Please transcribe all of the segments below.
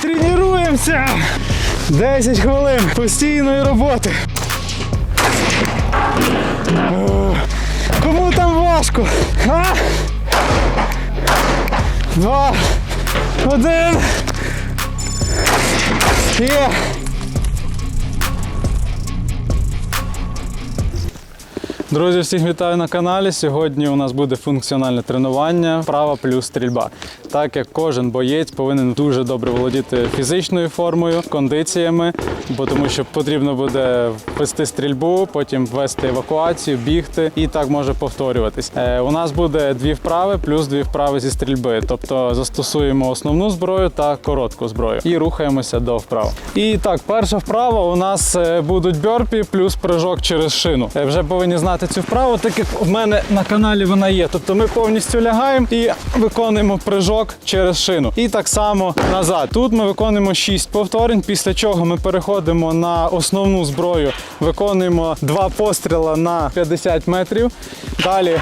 Тренуємося! 10 хвилин постійної роботи. Кому там важко? А? Два, один. Є. Друзі, всіх вітаю на каналі. Сьогодні у нас буде функціональне тренування, вправа плюс стрільба. Так як кожен боєць повинен дуже добре володіти фізичною формою, кондиціями, бо тому що потрібно буде вести стрільбу, потім вести евакуацію, бігти і так може повторюватись. Е, у нас буде дві вправи плюс дві вправи зі стрільби. Тобто застосуємо основну зброю та коротку зброю і рухаємося до вправ. І так, перша вправа у нас е, будуть бьорпі плюс прыжок через шину. Е, Вже повинні знати цю вправу, так як в мене на каналі вона є. Тобто ми повністю лягаємо і виконуємо прыжок через шину. І так само назад. Тут ми виконуємо 6 повторень, після чого ми переходимо на основну зброю, виконуємо два постріла на 50 метрів. Далі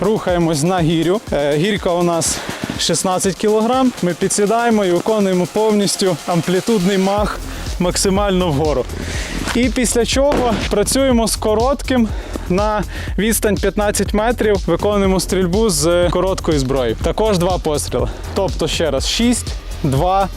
рухаємось на гірю. Е, Гірка у нас 16 кг. Ми підсідаємо і виконуємо повністю амплітудний мах максимально вгору. І після чого працюємо з коротким на відстань 15 метрів, виконуємо стрільбу з короткої зброї. Також два постріли. Тобто ще раз 6, 2,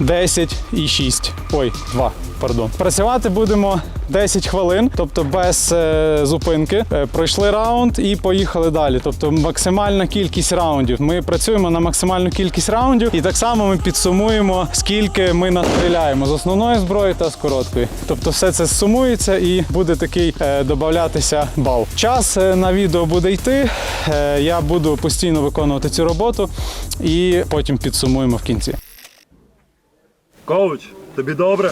10 і 6. Ой, 2, пардон. Працювати будемо 10 хвилин, тобто без е, зупинки. Е, пройшли раунд і поїхали далі. Тобто максимальна кількість раундів. Ми працюємо на максимальну кількість раундів, і так само ми підсумуємо, скільки ми настріляємо з основної зброї та з короткої. Тобто, все це сумується і буде такий е, додатися бал. Час е, на відео буде йти. Е, я буду постійно виконувати цю роботу і потім підсумуємо в кінці. Коуч, тобі добре?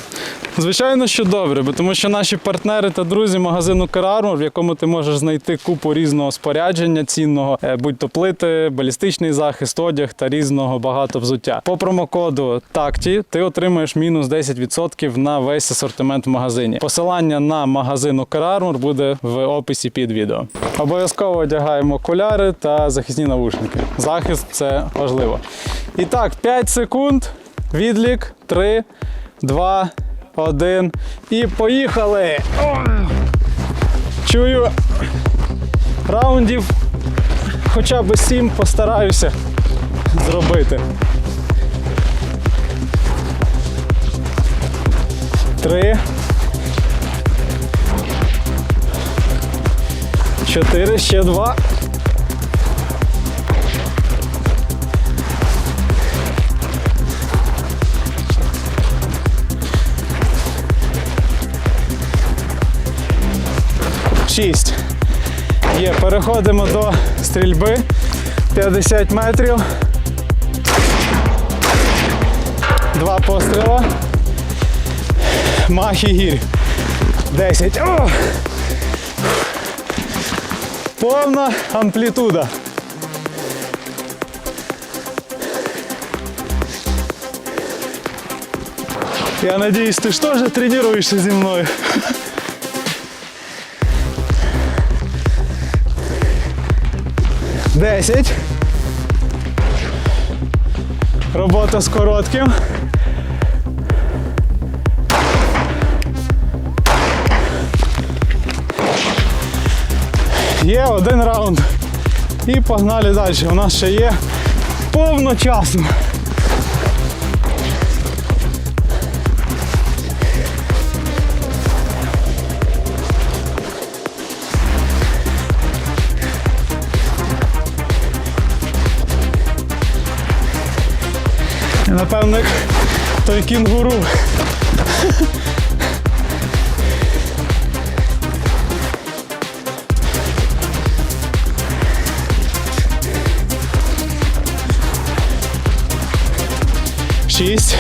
Звичайно, що добре, бо тому що наші партнери та друзі магазину Керармор, в якому ти можеш знайти купу різного спорядження цінного, е, будь-то плити, балістичний захист, одяг та різного багато взуття. По промокоду TACTI ти отримаєш мінус 10% на весь асортимент в магазині. Посилання на магазину Керармор буде в описі під відео. Обов'язково одягаємо окуляри та захисні навушники. Захист це важливо. І так, 5 секунд. Відлік 3, 2, 1 і поїхали. Чую раундів хоча б 7 постараюся зробити. Три. Чотири, ще два. Шість. Є, переходимо до стрільби. 50 метрів. Два постріла. Мах і гір. 10. О! Повна амплітуда. Я надіюсь, ти ж теж тренуєшся зі мною. Десять. Робота з коротким. Є один раунд. І погнали далі. У нас ще є повно І, Напевно, як той кінгуру. Шість.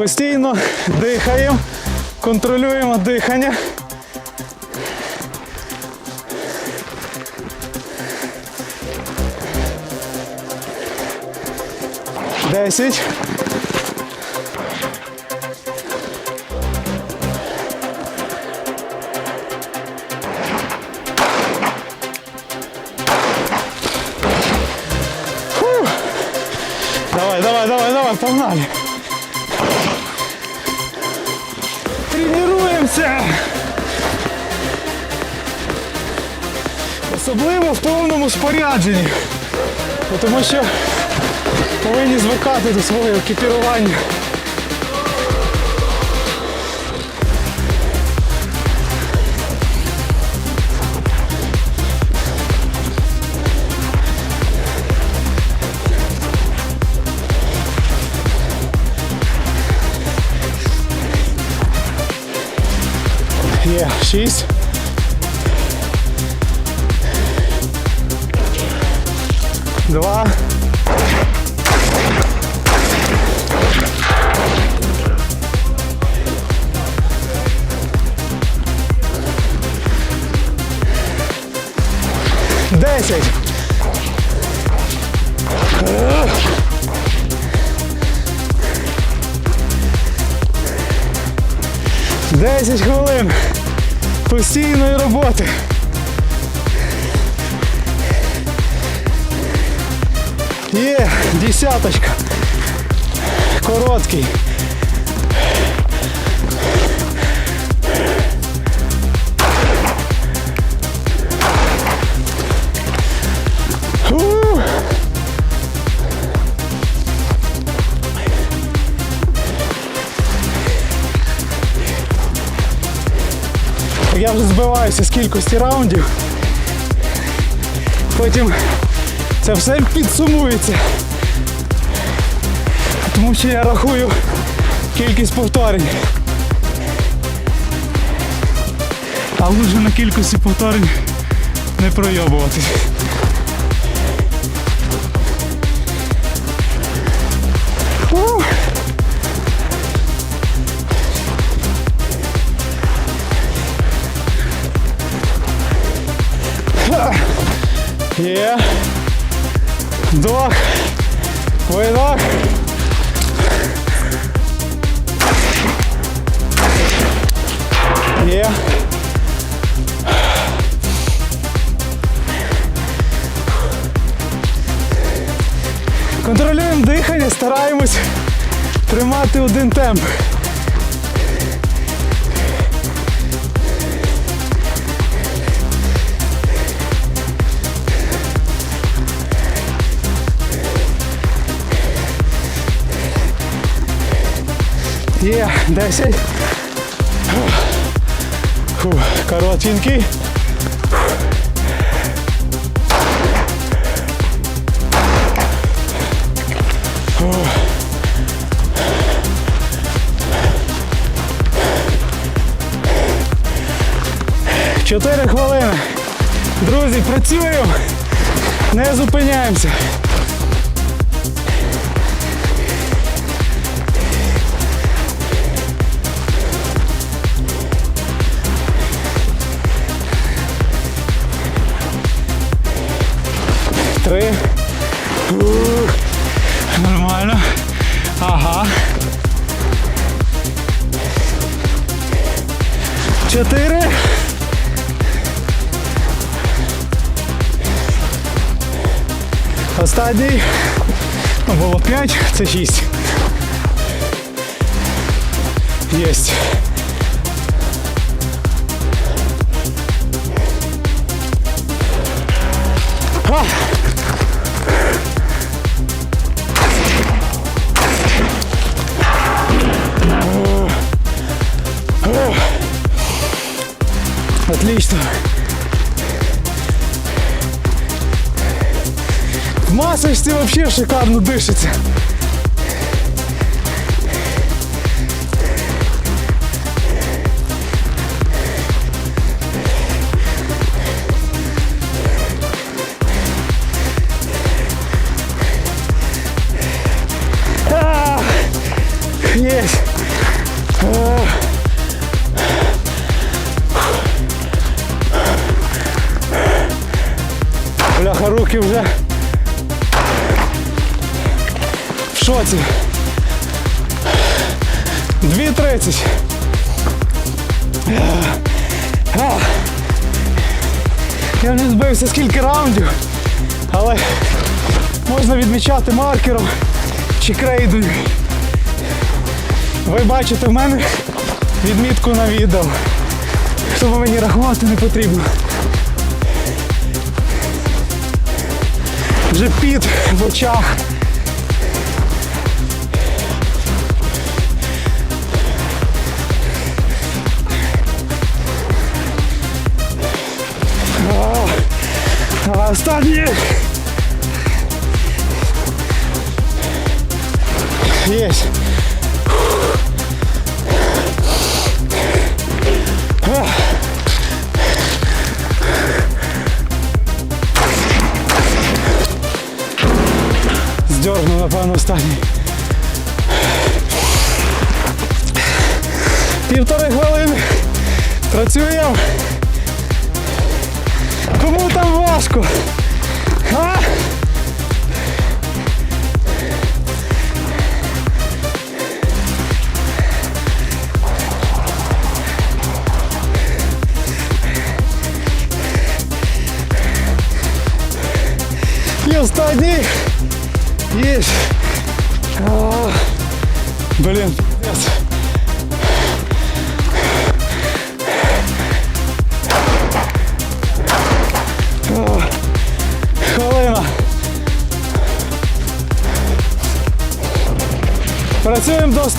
Постійно дихаємо, контролюємо дихання. Десять. Давай, давай, давай, давай, погнали. Особливо в повному спорядженні. Тому що повинні звикати до свого екіпірування. Шість. Два. Десять. Десять хвилин постійної роботи. Є, десяточка. Короткий. Я вже збиваюся з кількості раундів. Потім це все підсумується. Тому що я рахую кількість повторень. А лучше на кількості повторень не пройобуватись. Є. Вдох. Видох. Є. Контролюємо дихання, стараємось тримати один темп. Є, 10. Фу, коротенький. Чотири хвилини. Друзі, працюємо, не зупиняємося. Три. Ух. Нормально. Ага. Чотири. Останній. Ну, Було п'ять, це шість. Єсть. Отлично. В масочці вообще шикарно дишиться. Скільки раундів, але можна відмічати маркером чи крейдою. Ви бачите в мене відмітку на відео. Тому мені рахувати не потрібно. Вже під в очах. А, Останній. Єсть. А. Здернув, напевно, останній. Півтори хвилини. Працюємо. Кому там важко?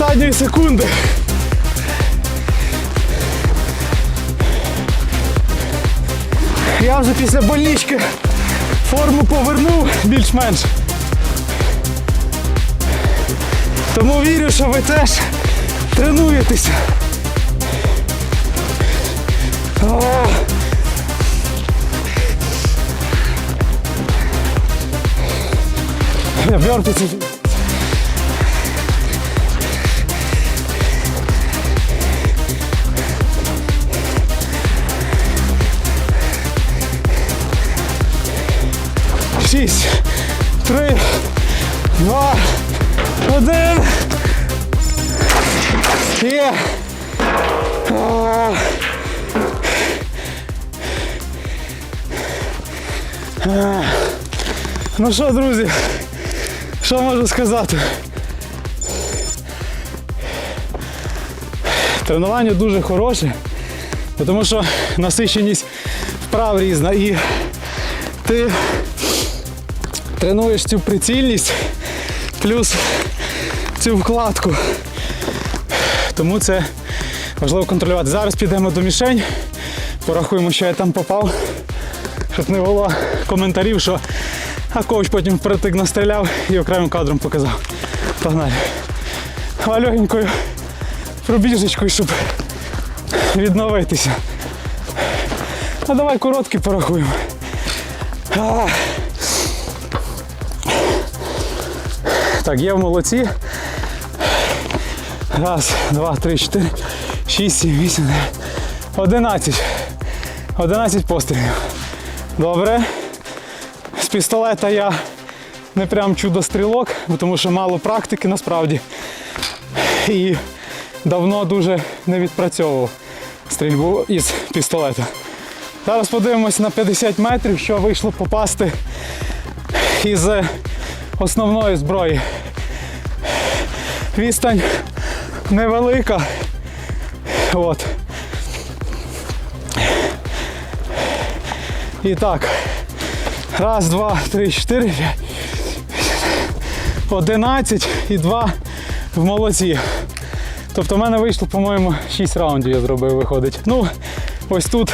останньої секунди. Я вже після больнички форму повернув більш-менш. Тому вірю, що ви теж тренуєтеся. О! Я бьорки 6, три, два, один, є. Ну що, друзі, що можу сказати? Тренування дуже хороше, тому що насиченість вправ різна. І ти тренуєш цю прицільність плюс цю вкладку. Тому це важливо контролювати. Зараз підемо до мішень, порахуємо, що я там попав, щоб не було коментарів, що а коуч потім впритик настріляв і окремим кадром показав. Погнали. Легенькою пробіжечкою, щоб відновитися. А давай короткі порахуємо. Так, є в молодці. Раз, два, три, чотири, шість, сім, вісім, одинадцять. Одинадцять пострілів. Добре. З пістолета я не прям чудо-стрілок, тому що мало практики насправді. І давно дуже не відпрацьовував стрільбу із пістолета. Зараз подивимось на 50 метрів, що вийшло попасти із основної зброї. Відстань невелика. От. І так. Раз, два, три, чотири, п'ять. Одинадцять і два в молоці. Тобто в мене вийшло, по-моєму, 6 раундів я зробив, виходить. Ну, ось тут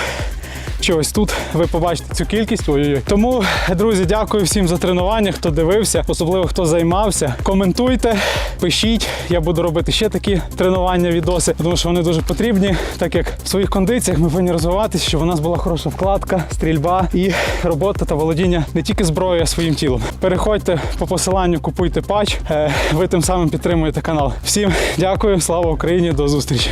чи ось тут ви побачите цю кількість. Ой-ой-ой. Тому, друзі, дякую всім за тренування, хто дивився, особливо хто займався. Коментуйте, пишіть. Я буду робити ще такі тренування, відоси, тому що вони дуже потрібні, так як в своїх кондиціях ми повинні розвиватися, щоб у нас була хороша вкладка, стрільба і робота та володіння не тільки зброєю, а своїм тілом. Переходьте по посиланню, купуйте патч. Е, Ви тим самим підтримуєте канал. Всім дякую, слава Україні, до зустрічі.